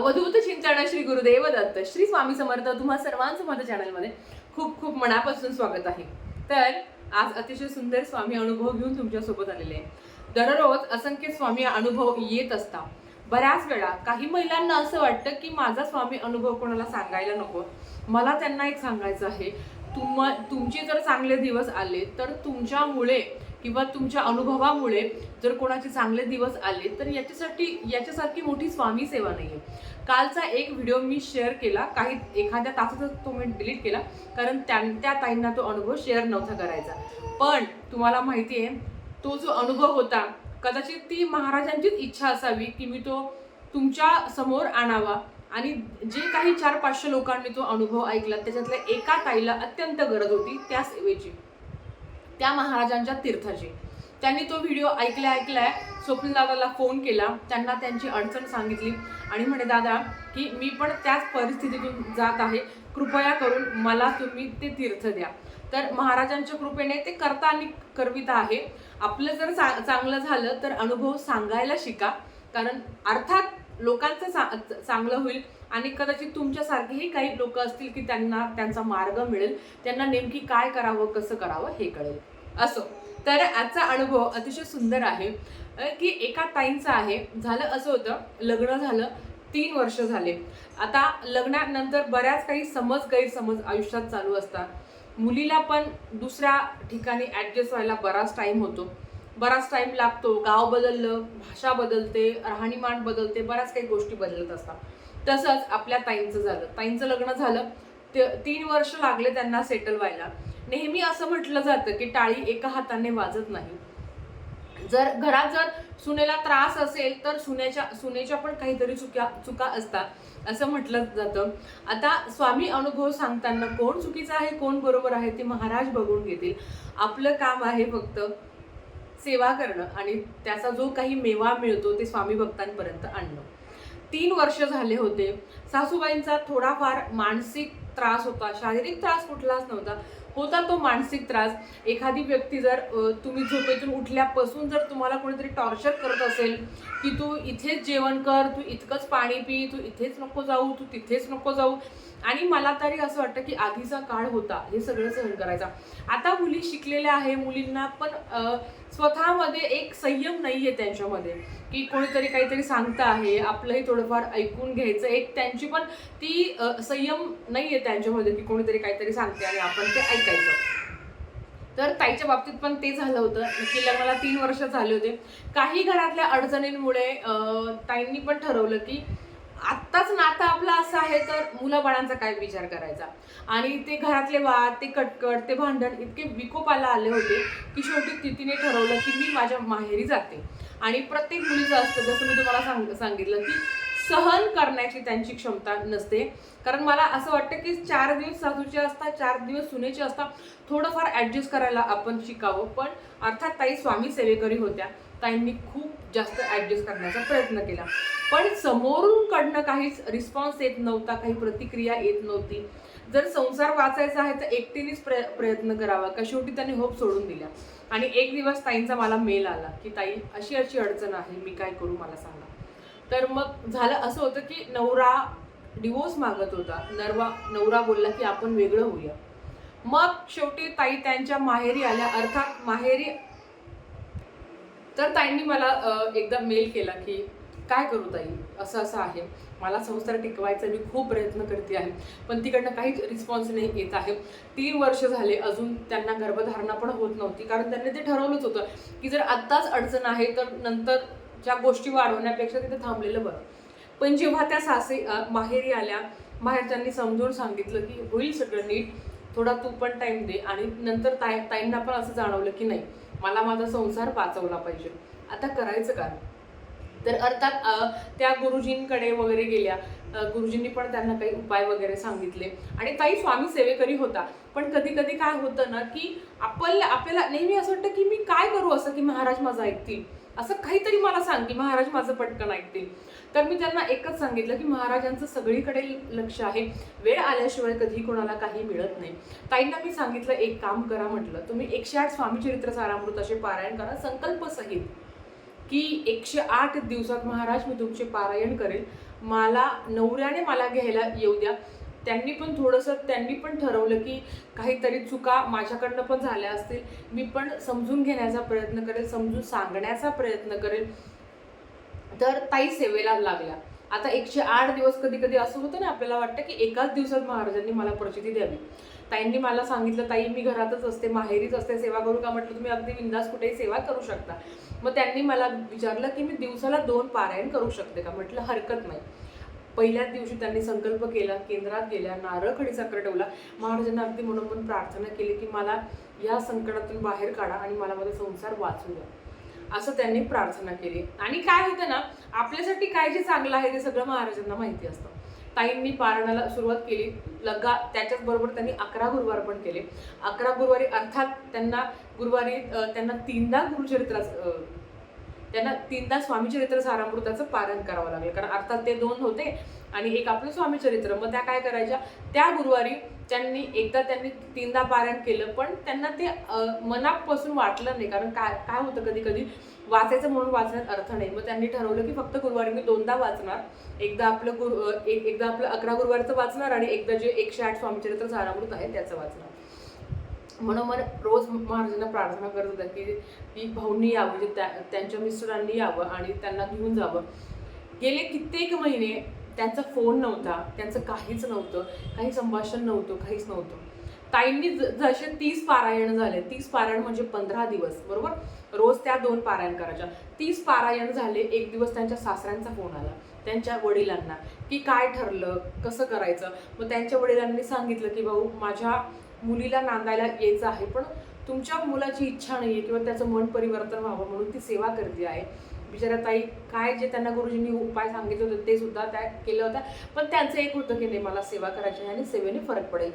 अवधूत चिंतन श्री गुरुदेव दत्त. श्री स्वामी समर्थ तुम्हा सर्वांचं माझ्या चॅनलमध्ये खूप खूप मनापासून स्वागत आहे. तर आज अतिशय सुंदर स्वामी अनुभव घेऊन तुमच्यासोबत आलेले आहे. दररोज असंख्य स्वामी अनुभव येत असतात. बऱ्याच वेळा काही महिलांना असं वाटतं की माझा स्वामी अनुभव कोणाला सांगायला नको. मला त्यांना एक सांगायचं आहे तुम तुमचे जर चांगले दिवस आले तर तुमच्यामुळे किंवा तुमच्या अनुभवामुळे जर कोणाचे चांगले दिवस आले तर याच्यासाठी याच्यासारखी मोठी स्वामी सेवा नाही आहे कालचा एक व्हिडिओ मी शेअर केला काही एखाद्या तासाचा तो मी डिलीट केला कारण त्या त्या ताईंना तो अनुभव शेअर नव्हता करायचा. पण तुम्हाला माहिती आहे तो जो अनुभव होता कदाचित ती महाराजांचीच इच्छा असावी की मी तो तुमच्यासमोर आणावा. आणि जे काही चार पाचशे लोकांनी तो अनुभव ऐकला त्याच्यातल्या एका ताईला अत्यंत गरज होती त्या सेवेची त्या महाराजांच्या तीर्थाची. त्यांनी तो व्हिडिओ ऐकल्या ऐकलाय स्वप्नदादाला फोन केला. त्यांना त्यांची अडचण सांगितली. आणि म्हणे दादा की मी पण त्याच परिस्थितीतून जात आहे. कृपया करून मला तुम्ही ते तीर्थ द्या. तर महाराजांच्या कृपेने ते करता आणि करविता आहे. आपलं जर चा- चांगलं झालं तर अनुभव सांगायला शिका. कारण अर्थात लोकांचं चा- चांगलं होईल. आणि कदाचित तुमच्यासारखेही काही लोक असतील की त्यांना त्यांचा मार्ग मिळेल. त्यांना नेमकी काय करावं कसं करावं हे कळेल. असो. तर आजचा अनुभव अतिशय सुंदर आहे की एका ताईंचा आहे. झालं असं होतं लग्न झालं तीन वर्ष झाले. आता लग्नानंतर बऱ्याच काही समज गैरसमज आयुष्यात चालू असतात. मुलीला पण दुसऱ्या ठिकाणी ॲडजस्ट व्हायला बराच टाईम होतो. बराच टाईम लागतो. गाव बदललं भाषा बदलते राहणीमान बदलते बऱ्याच काही गोष्टी बदलत असतात. तसंच आपल्या ताईंचं झालं. ताईंचं लग्न झालं ते तीन वर्ष लागले त्यांना सेटल व्हायला. नेहमी असं म्हटलं जातं की टाळी एका हाताने वाजत नाही. जर घरात जर सुनेला त्रास असेल तर सुनेच्या सुनेच्या पण काहीतरी चुक्या चुका असतात असं म्हटलं जातं. आता स्वामी अनुभव सांगताना कोण चुकीचा आहे कोण बरोबर आहे ते महाराज बघून घेतील. आपलं काम आहे फक्त सेवा करणं आणि त्याचा जो काही मेवा मिळतो ते स्वामी भक्तांपर्यंत आणणं. तीन वर्ष झाले होते. सासूबाईंचा थोडाफार मानसिक त्रास होता शारीरिक त्रास कुठलाच नव्हता. होता तो मानसिक त्रास. एखादी व्यक्ती जर तुम्ही झोपेतून उठल्यापासून जर तुम्हाला कोणीतरी टॉर्चर करत असेल की तू इथेच जेवण कर तू इतकंच पाणी पी तू इथेच नको जाऊ तू तिथेच नको जाऊ. आणि मला तरी असं वाटतं की आधीचा काळ होता हे सगळं सहन करायचा. आता मुली शिकलेल्या आहे मुलींना पण स्वतःमध्ये एक संयम नाही आहे त्यांच्यामध्ये की कोणीतरी काहीतरी सांगतं आहे आपलंही थोडंफार ऐकून घ्यायचं. एक त्यांची पण ती संयम नाही आहे त्यांच्यामध्ये की कोणीतरी काहीतरी सांगते आणि आपण ते ऐकायचं. तर ताईच्या बाबतीत पण ते झालं होतं. की लग्नाला तीन वर्ष झाले होते. काही घरातल्या अडचणींमुळे ताईंनी पण ठरवलं की आत्ताच नातं आपलं असं आहे तर मुलाबाळांचा काय विचार करायचा? आणि ते घरातले वाद ते कटकट ते भांडण इतके विकोपाला आले होते की शेवटी तिथीने ठरवलं की मी माझ्या माहेरी जाते. आणि प्रत्येक मुलीचं असतं. जसं मी तुम्हाला सांग सांगितलं की सहन करण्याची त्यांची क्षमता नसते. कारण मला असं वाटतं की चार दिवस सासूचे असतात चार दिवस सुनेचे असतात. थोडंफार ॲडजस्ट करायला आपण शिकावं. पण अर्थात ताई स्वामी सेवेकरी होत्या. ताईंनी खूप जास्त ॲडजस्ट करण्याचा प्रयत्न केला. पण समोरूनकडनं काहीच रिस्पॉन्स येत नव्हता काही प्रतिक्रिया येत नव्हती. जर संसार वाचायचा आहे तर एकटीनेच प्रय प्रयत्न करावा. का शेवटी त्यांनी होप सोडून दिल्या आणि एक दिवस ताईंचा मला मेल आला की ताई अशी अशी अडचण आहे. मी काय करू? मला सांगा. तर मग झालं असं होतं की नवरा डिवोर्स मागत होता. नरवा नवरा बोलला की आपण वेगळं होऊया. मग शेवटी ताई त्यांच्या माहेरी आल्या. अर्थात माहेरी तर ताईंनी मला एकदा मेल केला की काय करू ताई? असं असं आहे. मला संसार टिकवायचा मी खूप प्रयत्न करते आहे. पण तिकडनं काहीच रिस्पॉन्स नाही येत आहे. तीन वर्ष झाले. अजून त्यांना गर्भधारणा पण होत नव्हती. कारण त्यांनी ते ठरवलंच होतं की जर आत्ताच अडचण आहे तर नंतर ज्या गोष्टी वाढवण्यापेक्षा तिथे थांबलेलं बरं. पण जेव्हा त्या सासे माहेरी आल्या माहेरच्यांनी समजून सांगितलं की होईल सगळं नीट थोडा तू पण टाईम दे आणि नंतर ताई ताईंना पण असं जाणवलं की नाही मला माझा संसार वाचवला पाहिजे. आता करायचं काय? तर अर्थात त्या गुरुजींकडे वगैरे गेल्या. गुरुजींनी पण त्यांना काही उपाय वगैरे सांगितले. आणि ताई स्वामी सेवेकरी होता. पण कधी कधी काय होतं ना की आपल्याला आपल्याला नेहमी असं वाटतं की मी काय करू असं की महाराज माझं ऐकतील. असं काहीतरी मला सांग की महाराज माझं पटकन ऐकतील. तर मी त्यांना एकच सांगितलं की महाराजांचं सगळीकडे लक्ष आहे. वेळ आल्याशिवाय कधी कोणाला काही मिळत नाही. ताईंना मी सांगितलं एक काम करा म्हटलं. तुम्ही एकशे आठ स्वामीचरित्र सारामृत असे पारायण करा संकल्प सहित की एकशे आठ दिवसात महाराज मी तुमचे पारायण करेल. मला नवऱ्याने मला घ्यायला येऊ द्या. त्यांनी पण थोडंसं त्यांनी पण ठरवलं की काहीतरी चुका माझ्याकडनं पण झाल्या असतील. मी पण समजून घेण्याचा प्रयत्न करेल समजून सांगण्याचा प्रयत्न करेल. तर ताई सेवेला लागल्या. आता एकशे आठ दिवस कधी कधी असं होतं ना आपल्याला वाटतं की एकाच दिवसात महाराजांनी मला प्रचिती द्यावी. ताईंनी मला सांगितलं ताई मी घरातच असते माहेरीच असते सेवा करू का? म्हटलं तुम्ही अगदी बिंदास कुठेही सेवा करू शकता. मग त्यांनी मला विचारलं की मी दिवसाला दोन पारायण करू शकते का? म्हटलं हरकत नाही. पहिल्याच दिवशी त्यांनी संकल्प केला केंद्रात गेल्या नारळ खडीचा ठेवला. महाराजांना अगदी म्हणून पण प्रार्थना केली की मला या संकटातून बाहेर काढा आणि मला माझा संसार वाचू द्या. असं त्यांनी प्रार्थना केली. आणि काय होतं ना आपल्यासाठी काय जे चांगलं आहे ते सगळं महाराजांना माहिती असतं. ताईंनी पारणाला सुरुवात केली. लगा त्याच्याच बरोबर त्यांनी अकरा गुरुवार पण केले. अकरा गुरुवारी अर्थात त्यांना गुरुवारी त्यांना तीनदा गुरुचरित्राच त्यांना तीनदा स्वामीचरित्र सारामृताचं पारण करावं लागलं. कारण अर्थात ते दोन होते आणि एक आपलं स्वामीचरित्र मग त्या काय करायच्या? त्या गुरुवारी त्यांनी एकदा त्यांनी तीनदा पारायण केलं पण त्यांना ते मनापासून वाटलं नाही. कारण काय काय होतं कधी कधी वाचायचं म्हणून वाचण्यात अर्थ नाही. मग त्यांनी ठरवलं की फक्त गुरुवारी मी दोनदा वाचणार. एकदा आपलं गुरु एक एकदा आपलं अकरा गुरुवारचं वाचणार आणि एकदा जे एकशे आठ स्वामीचरित्र सारामृत आहे त्याचं वाचणार. म्हणून रोज महाराजांना प्रार्थना करत होता की ती भाऊंनी यावं म्हणजे त्या त्यांच्या मिस्टरांनी यावं आणि त्यांना घेऊन जावं. गेले कित्येक महिने त्यांचा फोन नव्हता त्यांचं काहीच नव्हतं काही संभाषण नव्हतं काहीच नव्हतं. ताईंनी ज- जसे तीस पारायण झाले तीस पारायण म्हणजे पंधरा दिवस बरोबर? रोज त्या दोन पारायण करायच्या. तीस पारायण झाले एक दिवस त्यांच्या सासऱ्यांचा फोन आला त्यांच्या वडिलांना की काय ठरलं कसं करायचं? मग त्यांच्या वडिलांनी सांगितलं की भाऊ माझ्या मुलीला नांदायला यायचं आहे पण तुमच्या मुलाची इच्छा नाही आहे किंवा त्याचं मन परिवर्तन व्हावं म्हणून ती सेवा करते आहे. बिचारा ताई काय जे त्यांना गुरुजींनी उपाय सांगितले होते ते सुद्धा त्या केलं होतं पण त्यांचं एक होतं की नाही मला सेवा करायची आहे आणि सेवेने फरक पडेल.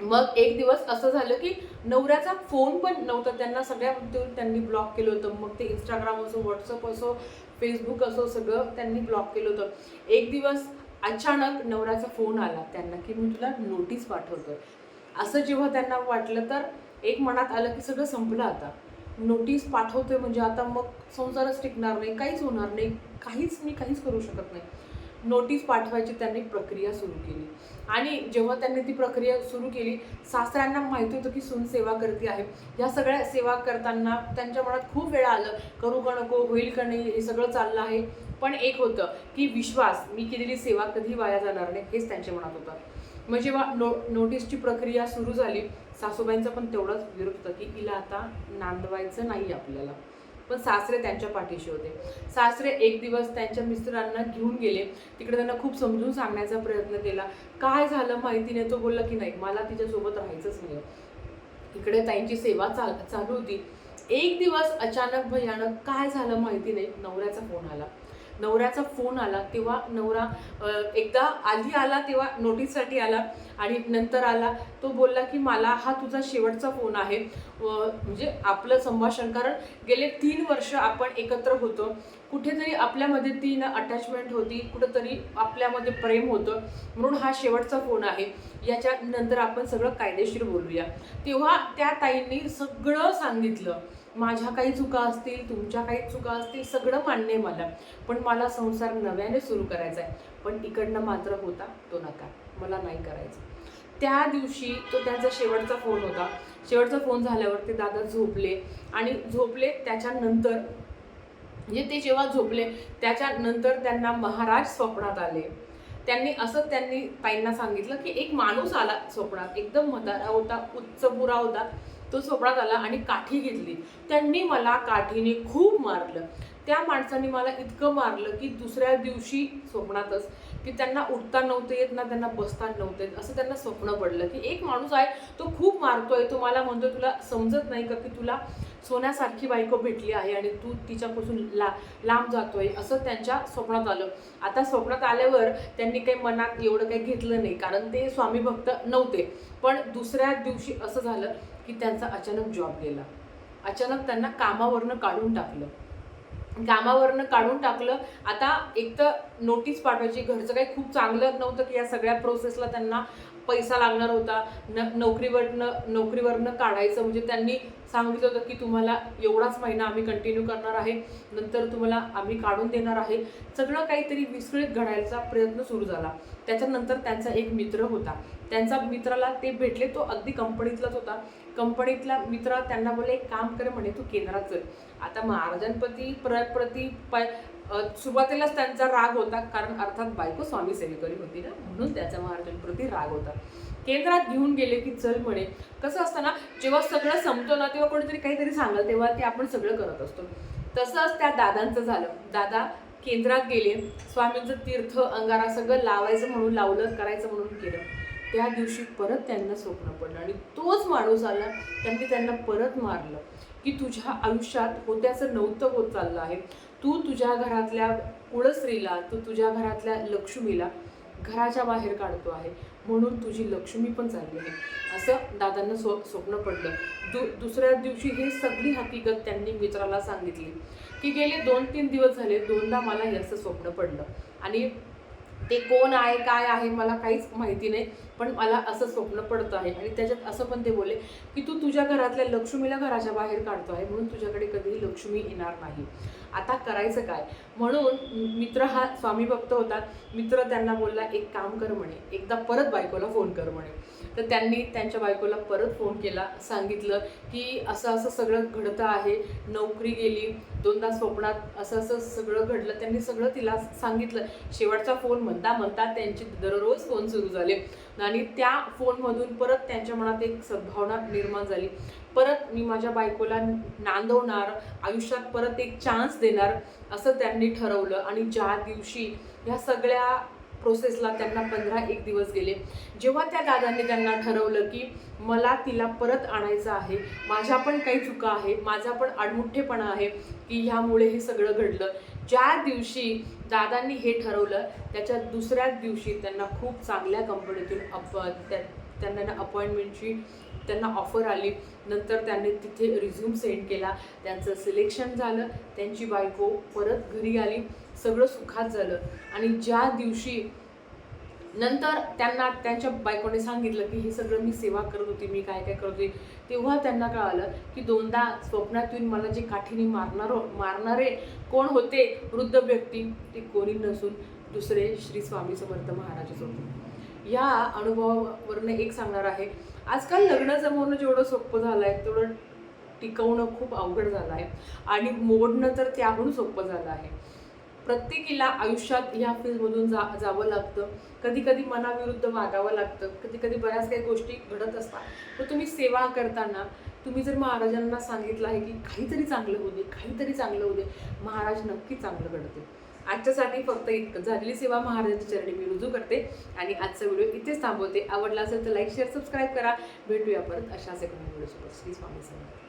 मग एक दिवस असं झालं की नवऱ्याचा फोन पण नव्हता त्यांना सगळ्या त्यांनी ब्लॉक केलं होतं. मग ते इंस्टाग्राम असो व्हॉट्सअप असो फेसबुक असो सगळं त्यांनी ब्लॉक केलं होतं. एक दिवस अचानक नवऱ्याचा फोन आला त्यांना की मी तुला नोटीस पाठवतोय. असं जेव्हा त्यांना वाटलं तर एक मनात आलं की सगळं संपलं आता. नोटीस पाठवतोय म्हणजे आता मग संसारच टिकणार नाही काहीच होणार नाही काहीच मी काहीच करू शकत नाही. नोटीस पाठवायची त्यांनी प्रक्रिया सुरू केली. आणि जेव्हा त्यांनी ती प्रक्रिया सुरू केली सासऱ्यांना माहिती होतं की सून सेवा करते आहे. ह्या सगळ्या सेवा करताना त्यांच्या मनात खूप वेळा आलं करू का नको होईल का नाही हे सगळं चाललं आहे. पण एक होतं की विश्वास मी केलेली सेवा कधी वाया जाणार नाही हेच त्यांच्या मनात होतं. म्हणजे मग जेव्हा नो नोटीसची प्रक्रिया सुरू झाली. सासूबाईंचा पण तेवढाच विरोध होता की हिला आता नांदवायचं नाही आपल्याला. पण सासरे त्यांच्या पाठीशी होते. सासरे एक दिवस त्यांच्या मिस्टरांना घेऊन गेले. तिकडे त्यांना खूप समजून सांगण्याचा प्रयत्न केला. काय झालं माहिती नाही तो बोलला की नाही मला तिच्यासोबत राहायचंच नाही इकडे ताईंची सेवा चाल चालू होती. एक दिवस अचानक भयानक काय झालं माहिती नाही नवऱ्याचा फोन आला. नवऱ्याचा फोन आला तेव्हा नवरा एकदा आधी आला तेव्हा नोटीससाठी आला आणि नंतर आला. तो बोलला की मला हा तुझा शेवटचा फोन आहे. म्हणजे आपलं संभाषण कारण गेले तीन वर्ष आपण एकत्र होतो. कुठेतरी आपल्यामध्ये ती ना अटॅचमेंट होती कुठंतरी आपल्यामध्ये प्रेम होतं. म्हणून हा शेवटचा फोन आहे. याच्या नंतर आपण सगळं कायदेशीर बोलूया. तेव्हा त्या ताईंनी सगळं सांगितलं. माझ्या काही चुका असतील तुमच्या काही चुका असतील सगळं मान्य आहे मला. पण मला संसार नव्याने सुरू करायचा आहे. पण इकडनं मात्र होता तो नका मला नाही करायचं. त्या दिवशी तो त्याचा शेवटचा फोन होता. शेवटचा फोन झाल्यावर ते दादा झोपले. आणि झोपले त्याच्यानंतर म्हणजे ते जेव्हा झोपले त्याच्यानंतर त्यांना महाराज स्वप्नात आले. त्यांनी असं त्यांनी ताईंना सांगितलं की एक माणूस आला स्वप्नात. एकदम म्हातारा होता उच्चपुरा होता. तो स्वप्नात आला आणि काठी घेतली. त्यांनी मला काठीने खूप मारलं. त्या माणसाने मला इतकं मारलं की दुसऱ्या दिवशी स्वप्नातच की त्यांना उठता नव्हतं येत ना त्यांना बसता नव्हतं येत. असं त्यांना स्वप्न पडलं की एक माणूस आहे तो खूप मारतोय. तो मला म्हणतोय तुला समजत नाही का की तुला सोन्यासारखी बायको भेटली आहे आणि तू तिच्यापासून ला लांब जातोय? असं त्यांच्या स्वप्नात आलं. आता स्वप्नात आल्यावर त्यांनी काही मनात एवढं काही घेतलं नाही कारण ते स्वामी भक्त नव्हते. पण दुसऱ्या दिवशी असं झालं की त्यांचा अचानक जॉब गेला. अचानक त्यांना कामावरनं काढून टाकलं. कामावरनं काढून टाकलं. आता एक तर नोटीस पाठवायची घरचं काही खूप चांगलं नव्हतं की या सगळ्या प्रोसेसला त्यांना पैसा लागणार होता. न नोकरीवरनं नोकरीवरनं काढायचं. म्हणजे त्यांनी सांगितलं होतं की तुम्हाला एवढाच महिना आम्ही कंटिन्यू करणार आहे. नंतर तुम्हाला आम्ही काढून देणार आहे. सगळं काहीतरी विस्कळीत घडायचा प्रयत्न सुरू झाला. त्याच्यानंतर त्यांचा एक मित्र होता. त्यांचा मित्राला ते भेटले. तो अगदी कंपनीतलाच होता. कंपनीतला मित्र त्यांना बोलले एक काम कर म्हणे तू केंद्रात चल. आता महाराजांप्रती प्र प्रती प- सुरुवातीलाच त्यांचा राग होता कारण अर्थात बायको स्वामी सेवेकरी होती ना म्हणून त्याचा महाराजांप्रती राग होता. केंद्रात घेऊन गेले की चल म्हणे. कसं असतं ना जेव्हा सगळं संपतो ना तेव्हा कोणीतरी काहीतरी सांगाल तेव्हा ते आपण सगळं करत असतो. तसंच त्या दादांचं झालं. दादा केंद्रात गेले. स्वामींचं तीर्थ अंगारा सगळं लावायचं म्हणून लावलं करायचं म्हणून केलं. त्या दिवशी परत त्यांना स्वप्न पडलं आणि तोच माणूस आला त्यांनी त्यांना परत मारलं. की तुझ्या आयुष्यात होत्याचं नव्हतं होत चाललं आहे. तू तुझ्या घरातल्या कुळस्त्रीला तू तुझ्या घरातल्या लक्ष्मीला घराच्या बाहेर काढतो आहे. म्हणून तुझी लक्ष्मी पण चालली आहे. असं दादांना स्व स्वप्न पडलं. दु दुसऱ्या दिवशी ही सगळी हकीकत त्यांनी मित्राला सांगितली. की गेले दोन तीन दिवस झाले दोनदा मला याचं स्वप्न पडलं. आणि ते कोण आहे काय आहे मला काहीच माहिती नाही पण मला असं स्वप्न पडतं आहे. आणि त्याच्यात असं पण ते बोलले की तू तुझ्या घरातल्या लक्ष्मीला घराच्या बाहेर काढतो आहे म्हणून तुझ्याकडे कधीही लक्ष्मी येणार नाही. आता करायचं काय? म्हणून मित्र हा स्वामी भक्त होता. मित्र त्यांना बोलला एक काम कर म्हणे एकदा परत बायकोला फोन कर म्हणे. तर त्यांनी त्यांच्या बायकोला परत फोन केला सांगितलं की असं असं सगळं घडतं आहे नोकरी गेली दोनदा स्वप्नात असं असं सगळं घडलं त्यांनी सगळं तिला सांगितलं. शेवटचा फोन म्हणता म्हणता त्यांचे दररोज फोन सुरू झाले. आणि त्या फोनमधून परत त्यांच्या मनात एक सद्भावना निर्माण झाली. परत मी माझ्या बायकोला नांदवणार आयुष्यात परत एक चान्स देणार असं त्यांनी ठरवलं. आणि ज्या दिवशी ह्या सगळ्या प्रोसेसला त्यांना पंधरा एक दिवस गेले. जेव्हा त्या दादांनी त्यांना ठरवलं की मला तिला परत आणायचं आहे माझ्या पण काही चुका आहे माझा पण आडमुठ्ठेपणा आहे की ह्यामुळे हे सगळं घडलं. ज्या दिवशी दादांनी हे ठरवलं त्याच्या दुसऱ्याच दिवशी त्यांना खूप चांगल्या कंपनीतून अप त्या त्यांना अपॉइंटमेंटची त्यांना ऑफर आली. नंतर त्यांनी तिथे रिझ्यूम सेंड केला. त्यांचं सिलेक्शन झालं. त्यांची बायको परत घरी आली. सगळं सुखात झालं. आणि ज्या दिवशी नंतर त्यांना त्यांच्या बायकोने सांगितलं की हे सगळं मी सेवा करत होती मी काय काय करत होते तेव्हा त्यांना कळालं की दोनदा स्वप्नात येऊन मला जे काठीने मारणार हो, मारणारे कोण होते वृद्ध व्यक्ती ते कोणी नसून दुसरे श्री स्वामी समर्थ महाराजच होते. या अनुभवावरनं एक सांगणार आहे आजकाल लग्न जमवणं जेवढं सोपं झालं आहे तेवढं टिकवणं खूप अवघड झालं आहे आणि मोडणं तर त्याहून सोपं झालं आहे. प्रत्येकीला आयुष्यात ह्या फील्डमधून जा जावं लागतं. कधी कधी मनाविरुद्ध वागावं लागतं. कधी कधी बऱ्याच काही गोष्टी घडत असतात. तर तुम्ही सेवा करताना तुम्ही जर महाराजांना सांगितलं आहे की काहीतरी चांगलं होऊ दे काहीतरी चांगलं होऊ दे महाराज नक्की चांगलं घडते. आजच्यासाठी फक्त इतकं. झालेली सेवा महाराजांच्या चरणी मी रुजू करते आणि आजचा व्हिडिओ इथेच थांबवते. आवडला असेल तर लाईक शेअर सबस्क्राईब करा. भेटूया परत अशाच एका व्हिडिओसोबत. श्री स्वामी समर्थ.